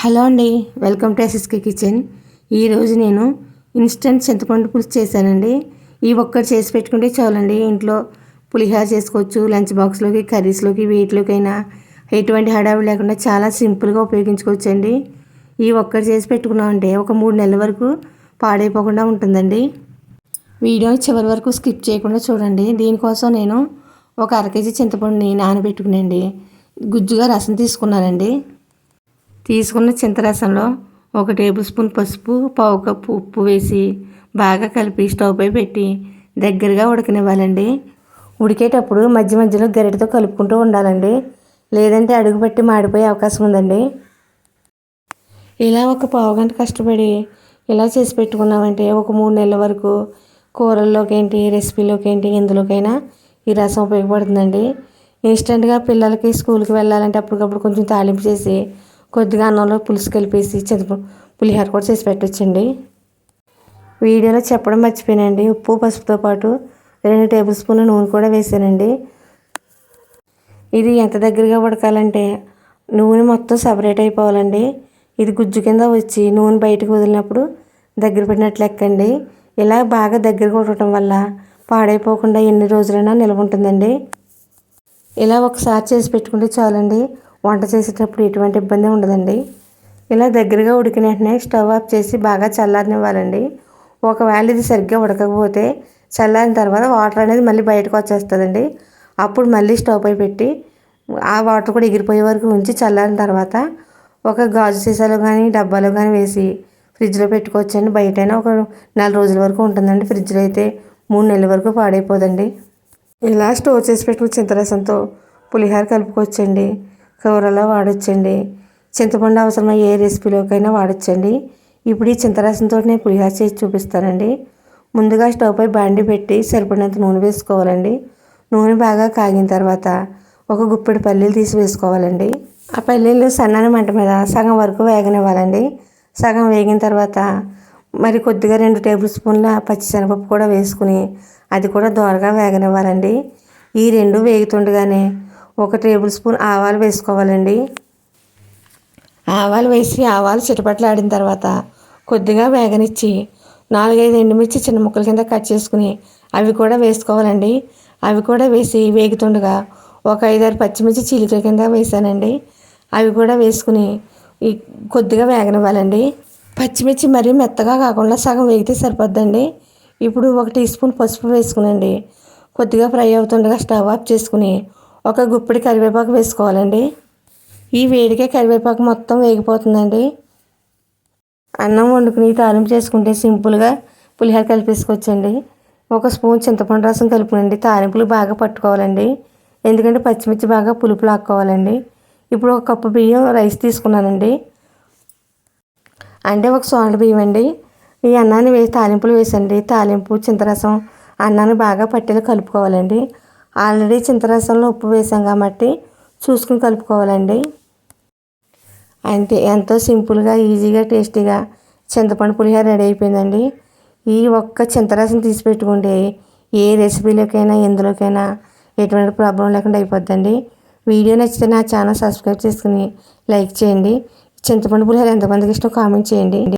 Hello అండి welcome to SSK kitchen. ఈరోజు నేను ఇన్స్టెంట్ చింతపండు పులుసు చేశానండి. ఈ ఒక్కటి చేసి పెట్టుకుంటే చాలండి. ఇంట్లో పులిహార చేసుకోవచ్చు లంచ్ బాక్స్లోకి కర్రీస్లోకి వీటిలోకైనా ఎటువంటి హడావిడి లేకుండా చాలా సింపుల్గా ఉపయోగించుకోవచ్చు అండి ఈ ఒక్కటి చేసి పెట్టుకున్నామంటే ఒక మూడు నెలల వరకు పాడైపోకుండా ఉంటుందండి. వీడియో చివరి వరకు స్కిప్ చేయకుండా చూడండి. దీనికోసం నేను ఒక అర కేజీ చింతపండుని నానబెట్టుకునండి గుజ్జుగా రసం తీసుకున్నానండి. తీసుకున్న చింతరసంలో ఒక టేబుల్ స్పూన్ పసుపు పావు కప్పు ఉప్పు వేసి బాగా కలిపి స్టవ్ పై పెట్టి దగ్గరగా ఉడకనివ్వాలండి. ఉడికేటప్పుడు మధ్య మధ్యలో గరిటతో కలుపుకుంటూ ఉండాలండి. లేదంటే అడుగుపట్టి మాడిపోయే అవకాశం ఉందండి. ఇలా ఒక పావు గంట కష్టపడి ఇలా చేసి పెట్టుకున్నామంటే ఒక మూడు నెలల వరకు కూరల్లోకి ఏంటి రెసిపీలోకి ఏంటి ఎందులోకైనా ఈ రసం ఉపయోగపడుతుందండి. ఇన్స్టెంట్గా పిల్లలకి స్కూల్కి వెళ్ళాలంటే అప్పటికప్పుడు కొంచెం తాలింపు చేసి కొద్దిగా అన్నంలో పులుసు కలిపేసి చింతప పులిహోర కూడా చేసి పెట్టచ్చండి. వీడియోలో చెప్పడం మర్చిపోయానండి. ఉప్పు పసుపుతో పాటు రెండు టేబుల్ స్పూన్ల నూనె కూడా వేసానండి. ఇది ఎంత దగ్గరగా ఉడకాలంటే నూనె మొత్తం సపరేట్ అయిపోవాలండి. ఇది గుజ్జు కింద వచ్చి నూనె బయటకు వదిలినప్పుడు దగ్గర పడినట్లు ఎక్కండి. ఇలా బాగా దగ్గరగా ఉండటం వల్ల పాడైపోకుండా ఎన్ని రోజులైనా నిల్వ ఉంటుందండి. ఇలా ఒకసారి చేసి పెట్టుకుంటే చాలండి. వంట చేసేటప్పుడు ఎటువంటి ఇబ్బంది ఉండదండి. ఇలా దగ్గరగా ఉడికిన వెంటనే స్టవ్ ఆఫ్ చేసి బాగా చల్లారనివ్వాలండి. ఒకవేళ ఇది సరిగ్గా ఉడకకపోతే చల్లారిన తర్వాత వాటర్ అనేది మళ్ళీ బయటకు వచ్చేస్తుందండి. అప్పుడు మళ్ళీ స్టవ్ పై పెట్టి ఆ వాటర్ కూడా ఎగిరిపోయే వరకు ఉంచి చల్లారిన తర్వాత ఒక గాజు సీసాలో కానీ డబ్బాలో కానీ వేసి ఫ్రిడ్జ్లో పెట్టుకోవచ్చండి. బయటైనా ఒక నెల రోజుల వరకు ఉంటుందండి. ఫ్రిడ్జ్లో అయితే మూడు నెలల వరకు పాడైపోదండి. ఇలా స్టోర్ చేసి పెట్టుకుని చింతరసంతో పులిహోర కలుపుకోవచ్చండి. కూరలో వాడచ్చండి. చింతపండు అవసరమై ఏ రెసిపీలోకైనా వాడచ్చండి. ఇప్పుడు ఈ చింతరసంతో నేను పులిహోర చేసి చూపిస్తానండి. ముందుగా స్టవ్ పై బాండి పెట్టి సరిపడినంత నూనె వేసుకోవాలండి. నూనె బాగా కాగిన తర్వాత ఒక గుప్పెడు పల్లీలు తీసి వేసుకోవాలండి. ఆ పల్లీలు సన్నని మంట మీద సగం వరకు వేగనివ్వాలండి. సగం వేగిన తర్వాత మరి కొద్దిగా రెండు టేబుల్ స్పూన్ల పచ్చిశనగపప్పు కూడా వేసుకుని అది కూడా దోరగా వేగనివ్వాలండి. ఈ రెండు వేగుతుండగానే ఒక టేబుల్ స్పూన్ ఆవాలు వేసుకోవాలండి. ఆవాలు వేసి ఆవాలు చిటపట్లాడిన తర్వాత కొద్దిగా వేగనిచ్చి నాలుగైదు ఎండుమిర్చి చిన్న ముక్కల కింద కట్ చేసుకుని అవి కూడా వేసుకోవాలండి. అవి కూడా వేసి వేగుతుండగా ఒక ఐదారు పచ్చిమిర్చి చీలికల కింద వేసానండి. అవి కూడా వేసుకుని కొద్దిగా వేగనివ్వాలండి. పచ్చిమిర్చి మరీ మెత్తగా కాకుండా సగం వేగితే సరిపోద్దండి. ఇప్పుడు ఒక టీ స్పూన్ పసుపు వేసుకునండి. కొద్దిగా ఫ్రై అవుతుండగా స్టవ్ ఆఫ్ చేసుకుని ఒక గుప్పిడి కరివేపాకు వేసుకోవాలండి. ఈ వేడికే కరివేపాకు మొత్తం వేగిపోతుందండి. అన్నం వండుకుని తాలింపు చేసుకుంటే సింపుల్గా పులిహోర కలిపేసుకోవచ్చండి. ఒక స్పూన్ చింతపండు రసం కలుపునండి. తాలింపులు బాగా పట్టుకోవాలండి. ఎందుకంటే పచ్చిమిర్చి బాగా పులుపు లాక్కోవాలండి. ఇప్పుడు ఒక కప్పు బియ్యం రైస్ తీసుకున్నానండి. అంటే ఒక సోనల బియ్యం అండి ఈ అన్నాన్ని వేసి తాలింపులు వేసండి. తాలింపు చింతరసం అన్నాన్ని బాగా పట్టేలా కలుపుకోవాలండి. ఆల్రెడీ చింతరసంలో ఉప్పు వేసాం కాబట్టి చూసుకుని కలుపుకోవాలండి. అంతే ఎంతో సింపుల్గా ఈజీగా టేస్టీగా చింతపండు పులిహోర రెడీ అయిపోయిందండి. ఈ ఒక్క చింతరసం తీసి పెట్టుకుంటే ఏ రెసిపీలోకైనా ఎందులోకైనా ఎటువంటి ప్రాబ్లం లేకుండా అయిపోద్దండి. వీడియో నచ్చితే నా ఛానల్ సబ్స్క్రైబ్ చేసుకుని లైక్ చేయండి. చింతపండు పులిహోర ఎంతమందికి ఇష్టం కామెంట్ చేయండి.